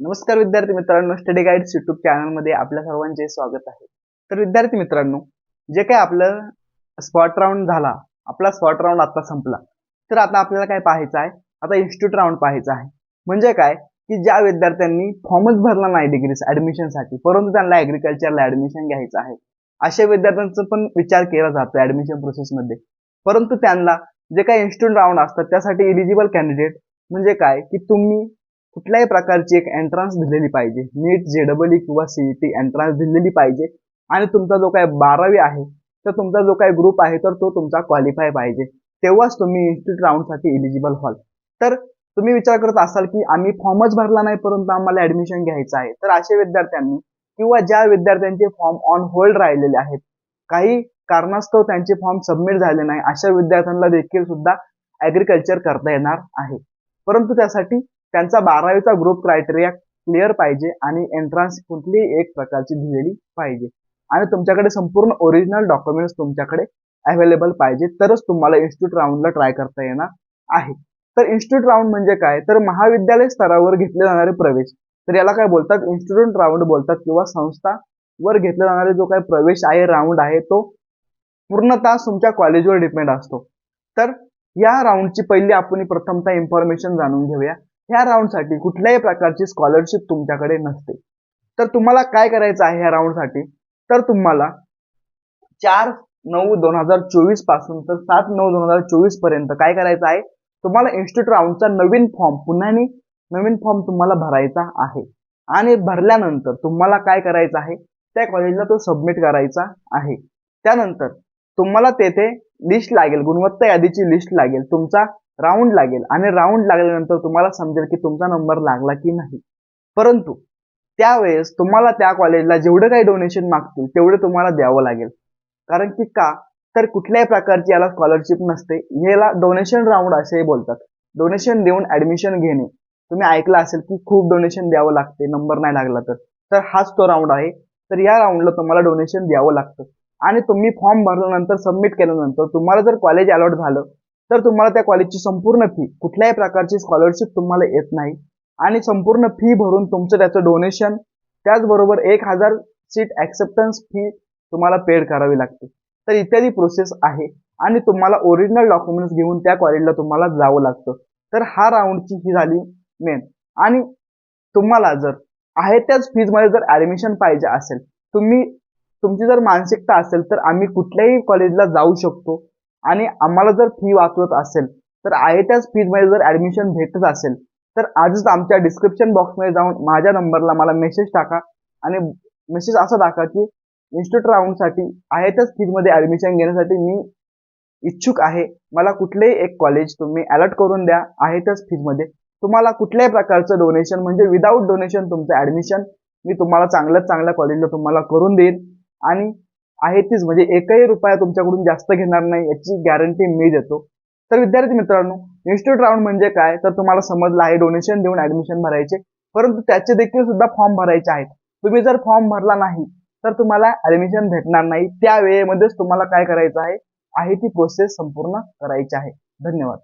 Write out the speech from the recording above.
नमस्कार विद्यार्थी मित्रांनो स्टडी गाईड्स युट्यूब चॅनलमध्ये आपल्या सर्वांचे स्वागत आहे. तर विद्यार्थी मित्रांनो जे काही आपलं स्पॉट राऊंड झाला आपला स्पॉट राऊंड आता संपला. तर आता आपल्याला काय पाहायचं आहे? आता इन्स्टिट्यूट राऊंड पाहायचं आहे. म्हणजे काय? की ज्या विद्यार्थ्यांनी फॉर्मच भरला नाही डिग्री ऍडमिशनसाठी परंतु त्यांना ऍग्रिकल्चरला ऍडमिशन घ्यायचं आहे. अशा विद्यार्थ्यांचा पण विचार केला जातो ऍडमिशन प्रोसेसमध्ये परंतु त्यांना जे काही इन्स्टिट्यूट राऊंड असतात त्यासाठी इलिजिबल कॅन्डिडेट म्हणजे काय? की तुम्ही कुठल्याही प्रकारची एक एंट्रन्स दिलेली पाहिजे. नीट जेडबलई किंवा सीईटी एंट्रन्स दिलेली पाहिजे. आणि तुमचा जो काही बारावी आहे तर तुमचा जो काही ग्रुप आहे तर तो तुमचा क्वालिफाय पाहिजे. तेव्हाच तुम्ही इन्स्टिट्यूट राऊंडसाठी इलिजिबल व्हाल. तर तुम्ही विचार करत असाल की आम्ही फॉर्मच भरला नाही परंतु आम्हाला ऍडमिशन घ्यायचं आहे. तर अशा विद्यार्थ्यांनी किंवा ज्या विद्यार्थ्यांचे फॉर्म ऑन होल्ड राहिलेले आहेत काही कारणास्तव त्यांचे फॉर्म सबमिट झाले नाही अशा विद्यार्थ्यांना देखील सुद्धा ऍग्रिकल्चर करता येणार आहे. परंतु त्यासाठी त्यांचा बारावीचा ग्रुप क्रायटेरिया क्लिअर पाहिजे आणि एंट्रन्स कुठलीही एक प्रकारची दिलेली पाहिजे. आणि तुमच्याकडे संपूर्ण ओरिजिनल डॉक्युमेंट्स तुमच्याकडे अवेलेबल पाहिजे. तरच तुम्हाला इन्स्टिट्यूट राऊंडला ट्राय करता येणार आहे. तर इन्स्टिट्यूट राऊंड म्हणजे काय? तर महाविद्यालय स्तरावर घेतले जाणारे प्रवेश. तर याला काय बोलतात? इन्स्टिट्यूट राऊंड बोलतात किंवा संस्था वर घेतला जाणारे जो काही प्रवेश आहे राऊंड आहे तो पूर्णतः तुमच्या कॉलेजवर डिपेंड असतो. तर या राऊंडची पहिली आपण प्रथमतः इन्फॉर्मेशन जाणून घेऊया. ह्या राऊंडसाठी कुठल्याही प्रकारची स्कॉलरशिप तुमच्याकडे नसते. तर तुम्हाला काय करायचं आहे ह्या राऊंडसाठी तर तुम्हाला चार नऊ दोन हजार चोवीसपासून तर सात नऊ दोन हजार चोवीसपर्यंत काय करायचं आहे? तुम्हाला इन्स्टिट्यूट राऊंडचा नवीन फॉर्म पुन्हा नवीन फॉर्म तुम्हाला भरायचा आहे. आणि भरल्यानंतर तुम्हाला काय करायचं आहे? त्या कॉलेजला तो सबमिट करायचा आहे. त्यानंतर तुम्हाला तेथे लिस्ट लागेल गुणवत्ता यादीची लिस्ट लागेल. तुमचा राऊंड लागेल. आणि राऊंड लागल्यानंतर तुम्हाला समजेल की तुमचा नंबर लागला की नाही. परंतु त्यावेळेस तुम्हाला त्या कॉलेजला जेवढं काही डोनेशन मागतील तेवढं तुम्हाला द्यावं लागेल. कारण की का? तर कुठल्याही प्रकारची याला स्कॉलरशिप नसते. याला डोनेशन राऊंड असेही बोलतात. डोनेशन देऊन ऍडमिशन घेणे. तुम्ही ऐकलं असेल की खूप डोनेशन द्यावं लागते नंबर नाही लागला तर. तर हाच तो राऊंड आहे. तर या राऊंडला तुम्हाला डोनेशन द्यावं लागतं. आणि तुम्ही फॉर्म भरल्यानंतर सबमिट केल्यानंतर तुम्हाला जर कॉलेज अलॉट झालं तर तुम्हाला त्या कॉलेजची संपूर्ण फी कुठल्याही प्रकारची स्कॉलरशिप तुम्हाला येत नाही. आणि संपूर्ण फी भरून तुमचं त्याचं डोनेशन त्याचबरोबर एक हजार सीट ऍक्सेप्टन्स फी तुम्हाला पेड करावी लागते. तर इत्यादी प्रोसेस आहे. आणि तुम्हाला ओरिजिनल डॉक्युमेंट्स घेऊन त्या कॉलेजला तुम्हाला जावं लागतं. तर हा राऊंडची ही झाली मेन आणि तुम्हाला जर आहे त्याच फीजमध्ये जर ॲडमिशन पाहिजे असेल तुम्ही तुमची जर मानसिकता असेल तर आम्ही कुठल्याही कॉलेजला जाऊ शकतो. आणि आम्हाला जर फी वाचवत असेल तर आहे त्याच फीजमध्ये जर ॲडमिशन भेटत असेल तर आजच आमच्या डिस्क्रिप्शन बॉक्समध्ये जाऊन माझ्या नंबरला मला मेसेज टाका. आणि मेसेज असा टाका की इन्स्टिट्यूट राऊंडसाठी आहे त्याच फीजमध्ये ॲडमिशन घेण्यासाठी मी इच्छुक आहे. मला कुठलेही एक कॉलेज तुम्ही अलर्ट करून द्या आहे त्याच फीजमध्ये तुम्हाला कुठल्याही प्रकारचं डोनेशन म्हणजे विदाऊट डोनेशन तुमचं ॲडमिशन मी तुम्हाला चांगल्यात चांगल्या कॉलेजला तुम्हाला करून देईन. आणि आहे तीच. म्हणजे एकही रुपया तुमच्याकडून जास्त घेणार नाही याची गॅरंटी मी देतो. तर विद्यार्थी मित्रांनो इन्स्टिट्यूट राऊंड म्हणजे काय? तर तुम्हाला समजलं आहे डोनेशन देऊन ऍडमिशन भरायचे. परंतु त्याचे देखील सुद्धा फॉर्म भरायचे आहेत. तुम्ही जर फॉर्म भरला नाही तर तुम्हाला ऍडमिशन भेटणार नाही. त्या वेळेमध्येच तुम्हाला काय करायचं आहे? आहे ती प्रोसेस संपूर्ण करायची आहे. धन्यवाद.